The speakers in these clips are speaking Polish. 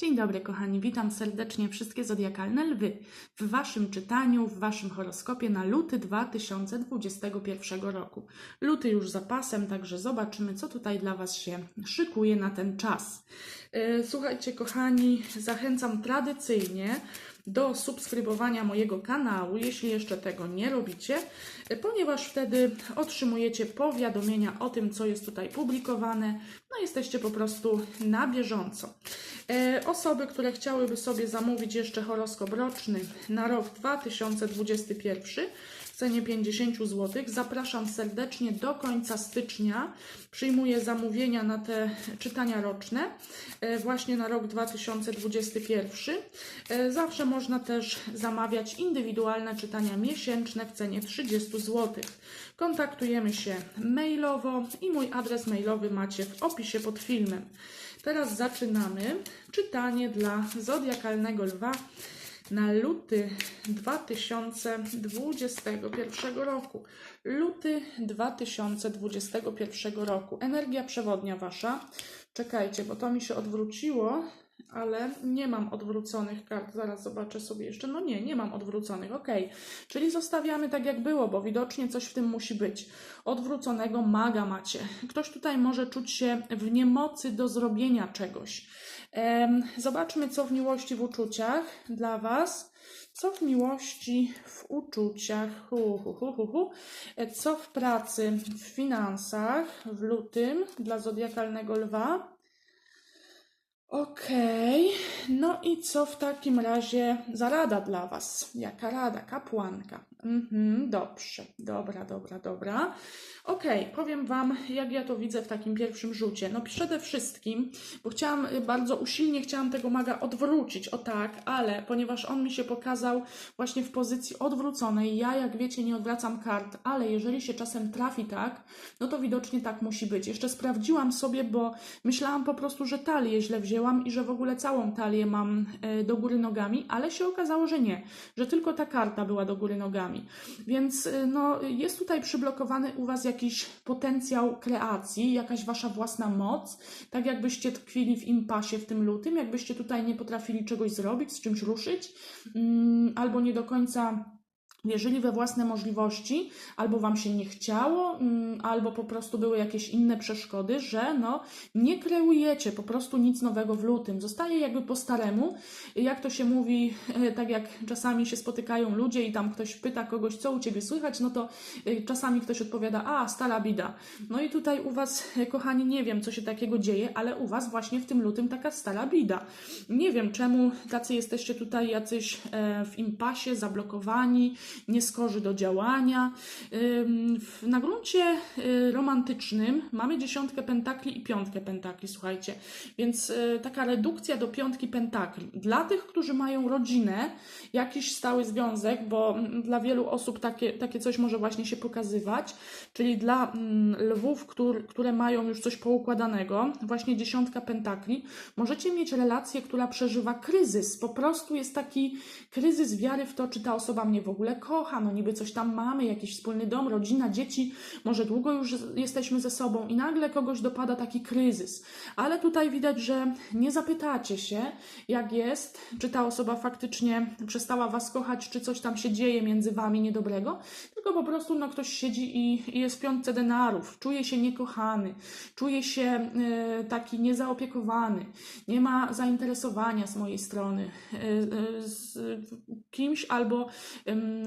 Dzień dobry, kochani. Witam serdecznie wszystkie zodiakalne lwy w Waszym czytaniu, w Waszym horoskopie na luty 2021 roku. Luty już za pasem, także zobaczymy, co tutaj dla Was się szykuje na ten czas. E, Słuchajcie, kochani, zachęcam tradycyjnie do subskrybowania mojego kanału, jeśli jeszcze tego nie robicie, ponieważ wtedy otrzymujecie powiadomienia o tym, co jest tutaj publikowane. No, jesteście po prostu na bieżąco. E, Osoby, które chciałyby sobie zamówić jeszcze horoskop roczny na rok 2021 w cenie 50 zł, zapraszam serdecznie do końca stycznia. Przyjmuję zamówienia na te czytania roczne e, właśnie na rok 2021. E, Zawsze można też zamawiać indywidualne czytania miesięczne w cenie 30 zł. Kontaktujemy się mailowo i mój adres mailowy macie w opisie pod filmem. Teraz zaczynamy czytanie dla zodiakalnego lwa na luty 2021 roku. Luty 2021 roku. Energia przewodnia wasza. Czekajcie, bo to mi się odwróciło, ale nie mam odwróconych kart. Zaraz zobaczę sobie jeszcze. No nie, nie mam odwróconych. Ok, czyli zostawiamy tak jak było, bo widocznie coś w tym musi być. Odwróconego maga macie. Ktoś tutaj może czuć się w niemocy do zrobienia czegoś. Zobaczmy, co w miłości, w uczuciach dla Was. Co w miłości, w uczuciach, hu, hu, hu, hu, co w pracy, w finansach, w lutym dla zodiakalnego lwa. Okej, no i co w takim razie za rada dla Was? Jaka rada? Kapłanka. Mhm, dobrze, dobra, dobra, dobra. Okej, powiem Wam, jak ja to widzę w takim pierwszym rzucie. No przede wszystkim, bo chciałam y, bardzo usilnie, chciałam tego maga odwrócić, o tak, ale ponieważ on mi się pokazał właśnie w pozycji odwróconej, ja jak wiecie nie odwracam kart, ale jeżeli się czasem trafi tak, no to widocznie tak musi być. Jeszcze sprawdziłam sobie, bo myślałam po prostu, że talię źle wzięłam i że w ogóle całą talię mam e, do góry nogami, ale się okazało, że nie, że tylko ta karta była do góry nogami. Więc e, no, jest tutaj przyblokowany u Was jakiś potencjał kreacji, jakaś Wasza własna moc, tak jakbyście tkwili w impasie w tym lutym, jakbyście tutaj nie potrafili czegoś zrobić, z czymś ruszyć, mm, albo nie do końca wierzyli we własne możliwości, albo wam się nie chciało, mm, albo po prostu były jakieś inne przeszkody, że no nie kreujecie po prostu nic nowego w lutym. Zostaje jakby po staremu, jak to się mówi, e, tak jak czasami się spotykają ludzie i tam ktoś pyta kogoś, co u ciebie słychać, no to e, czasami ktoś odpowiada, a stara bida. No i tutaj u was, e, kochani, nie wiem, co się takiego dzieje, ale u was właśnie w tym lutym taka stara bida. Nie wiem, czemu tacy jesteście tutaj jacyś w impasie, zablokowani, nieskorzy do działania. Na gruncie y, romantycznym mamy dziesiątkę pentakli i piątkę pentakli, słuchajcie. Więc y, taka redukcja do piątki pentakli. Dla tych, którzy mają rodzinę, jakiś stały związek, bo mm, dla wielu osób takie, takie coś może właśnie się pokazywać, czyli dla mm, lwów, któr, które mają już coś poukładanego, właśnie dziesiątka pentakli, możecie mieć relację, która przeżywa kryzys. Po prostu jest taki kryzys wiary w to, czy ta osoba mnie w ogóle kocha, no niby coś tam mamy, jakiś wspólny dom, rodzina, dzieci, może długo już jesteśmy ze sobą i nagle kogoś dopada taki kryzys. Ale tutaj widać, że nie zapytacie się, jak jest, czy ta osoba faktycznie przestała was kochać, czy coś tam się dzieje między wami niedobrego, tylko po prostu no, ktoś siedzi i, i jest w piątce denarów, czuje się niekochany, czuje się e, taki niezaopiekowany, nie ma zainteresowania z mojej strony e, e, z kimś albo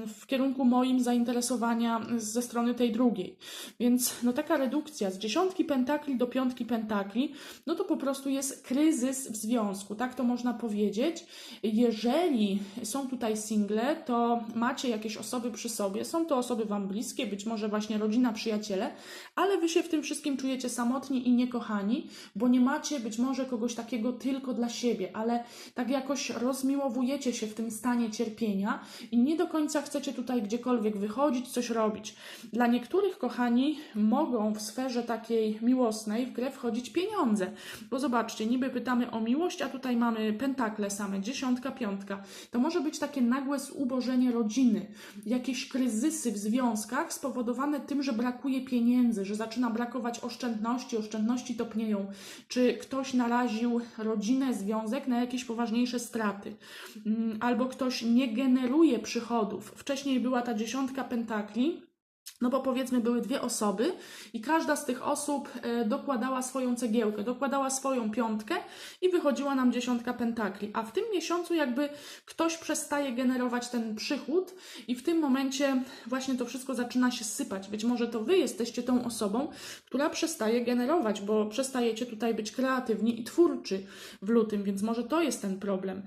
w kierunku moim zainteresowania ze strony tej drugiej. Więc no taka redukcja z dziesiątki pentakli do piątki pentakli, no to po prostu jest kryzys w związku, tak to można powiedzieć. Jeżeli są tutaj single, to macie jakieś osoby przy sobie, są to osoby wam bliskie, być może właśnie rodzina, przyjaciele, ale wy się w tym wszystkim czujecie samotni i niekochani, bo nie macie być może kogoś takiego tylko dla siebie, ale tak jakoś rozmiłowujecie się w tym stanie cierpienia i nie do końca chcecie chcecie tutaj gdziekolwiek wychodzić, coś robić. Dla niektórych, kochani, mogą w sferze takiej miłosnej w grę wchodzić pieniądze. Bo zobaczcie, niby pytamy o miłość, a tutaj mamy pentakle same, dziesiątka, piątka. To może być takie nagłe zubożenie rodziny, jakieś kryzysy w związkach spowodowane tym, że brakuje pieniędzy, że zaczyna brakować oszczędności, oszczędności topnieją, czy ktoś naraził rodzinę, związek na jakieś poważniejsze straty, Mm, albo ktoś nie generuje przychodów. Wcześniej była ta dziesiątka pentakli. No bo powiedzmy, były dwie osoby i każda z tych osób e, dokładała swoją cegiełkę, dokładała swoją piątkę i wychodziła nam dziesiątka pentakli. A w tym miesiącu jakby ktoś przestaje generować ten przychód i w tym momencie właśnie to wszystko zaczyna się sypać. Być może to wy jesteście tą osobą, która przestaje generować, bo przestajecie tutaj być kreatywni i twórczy w lutym, więc może to jest ten problem.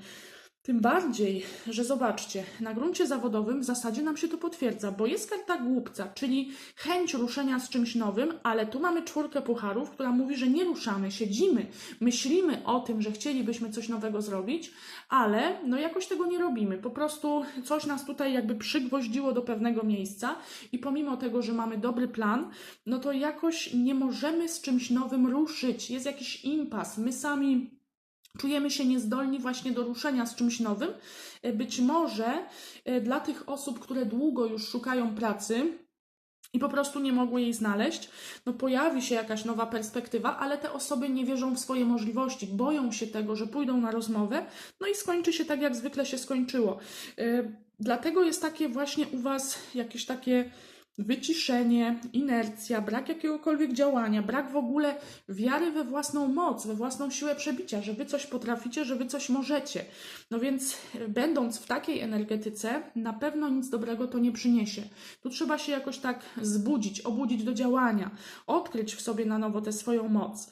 Tym bardziej, że zobaczcie, na gruncie zawodowym w zasadzie nam się to potwierdza, bo jest karta głupca, czyli chęć ruszenia z czymś nowym, ale tu mamy czwórkę pucharów, która mówi, że nie ruszamy, siedzimy, myślimy o tym, że chcielibyśmy coś nowego zrobić, ale no jakoś tego nie robimy. Po prostu coś nas tutaj jakby przygwoździło do pewnego miejsca i pomimo tego, że mamy dobry plan, no to jakoś nie możemy z czymś nowym ruszyć. Jest jakiś impas. My sami czujemy się niezdolni właśnie do ruszenia z czymś nowym. E, Być może e, dla tych osób, które długo już szukają pracy, i po prostu nie mogły jej znaleźć, no pojawi się jakaś nowa perspektywa, ale te osoby nie wierzą w swoje możliwości, boją się tego, że pójdą na rozmowę, no i skończy się tak, jak zwykle się skończyło. Yy, dlatego jest takie właśnie u Was jakieś takie wyciszenie, inercja, brak jakiegokolwiek działania, brak w ogóle wiary we własną moc, we własną siłę przebicia, że wy coś potraficie, że wy coś możecie. No więc, e, będąc w takiej energetyce, na pewno nic dobrego to nie przyniesie. Tu trzeba się jakoś tak zbudzić, obudzić do działania, odkryć w sobie na nowo tę swoją moc.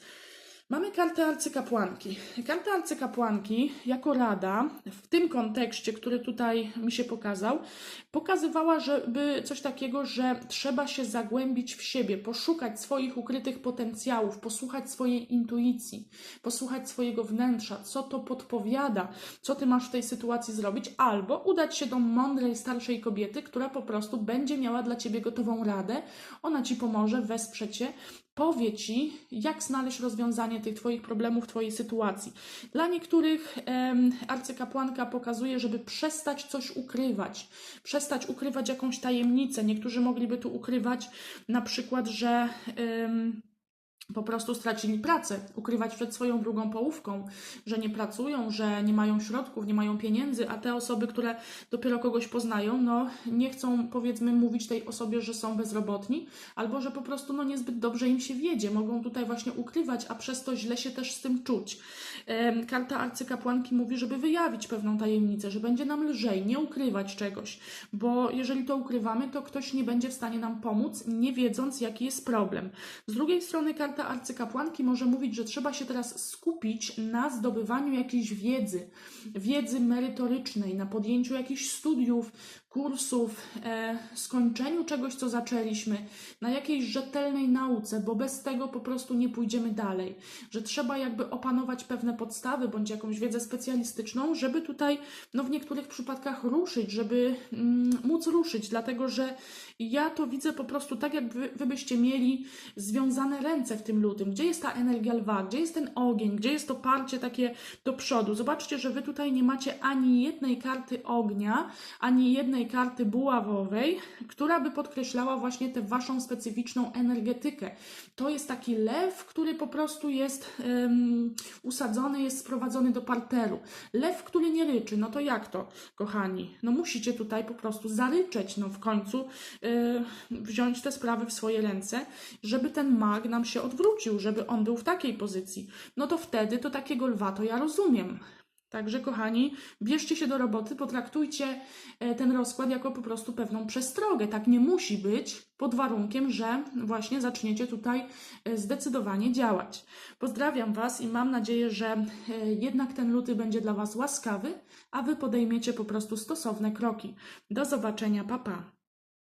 Mamy kartę arcykapłanki. Karta arcykapłanki jako rada w tym kontekście, który tutaj mi się pokazał, pokazywała, żeby coś takiego, że trzeba się zagłębić w siebie, poszukać swoich ukrytych potencjałów, posłuchać swojej intuicji, posłuchać swojego wnętrza, co to podpowiada, co ty masz w tej sytuacji zrobić, albo udać się do mądrej, starszej kobiety, która po prostu będzie miała dla ciebie gotową radę. Ona ci pomoże, wesprze cię, powie ci, jak znaleźć rozwiązanie tych Twoich problemów, Twojej sytuacji. Dla niektórych em, arcykapłanka pokazuje, żeby przestać coś ukrywać, przestać ukrywać jakąś tajemnicę. Niektórzy mogliby tu ukrywać na przykład, że. em, po prostu stracili pracę, ukrywać przed swoją drugą połówką, że nie pracują, że nie mają środków, nie mają pieniędzy, a te osoby, które dopiero kogoś poznają, no nie chcą powiedzmy mówić tej osobie, że są bezrobotni, albo że po prostu no niezbyt dobrze im się wiedzie, mogą tutaj właśnie ukrywać, a przez to źle się też z tym czuć. Karta arcykapłanki mówi, żeby wyjawić pewną tajemnicę, że będzie nam lżej, nie ukrywać czegoś, bo jeżeli to ukrywamy, to ktoś nie będzie w stanie nam pomóc, nie wiedząc jaki jest problem. Z drugiej strony karta arcykapłanki może mówić, że trzeba się teraz skupić na zdobywaniu jakiejś wiedzy, wiedzy merytorycznej, na podjęciu jakichś studiów, kursów, e, skończeniu czegoś, co zaczęliśmy, na jakiejś rzetelnej nauce, bo bez tego po prostu nie pójdziemy dalej. Że trzeba jakby opanować pewne podstawy bądź jakąś wiedzę specjalistyczną, żeby tutaj, no w niektórych przypadkach ruszyć, żeby mm, móc ruszyć, dlatego że ja to widzę po prostu tak, jak wy, wy byście mieli związane ręce w tym lutym. Gdzie jest ta energia lwa? Gdzie jest ten ogień? Gdzie jest to parcie takie do przodu? Zobaczcie, że wy tutaj nie macie ani jednej karty ognia, ani jednej karty buławowej, która by podkreślała właśnie tę waszą specyficzną energetykę. To jest taki lew, który po prostu jest em, usadzony, jest sprowadzony do parteru. Lew, który nie ryczy, no to jak to, kochani? No musicie tutaj po prostu zaryczeć, no w końcu y, wziąć te sprawy w swoje ręce, żeby ten mag nam się odwrócił, żeby on był w takiej pozycji. No to wtedy to takiego lwa to ja rozumiem. Także, kochani, bierzcie się do roboty, potraktujcie e, ten rozkład jako po prostu pewną przestrogę. Tak nie musi być, pod warunkiem, że właśnie zaczniecie tutaj e, zdecydowanie działać. Pozdrawiam Was i mam nadzieję, że e, jednak ten luty będzie dla Was łaskawy, a Wy podejmiecie po prostu stosowne kroki. Do zobaczenia, papa. Pa.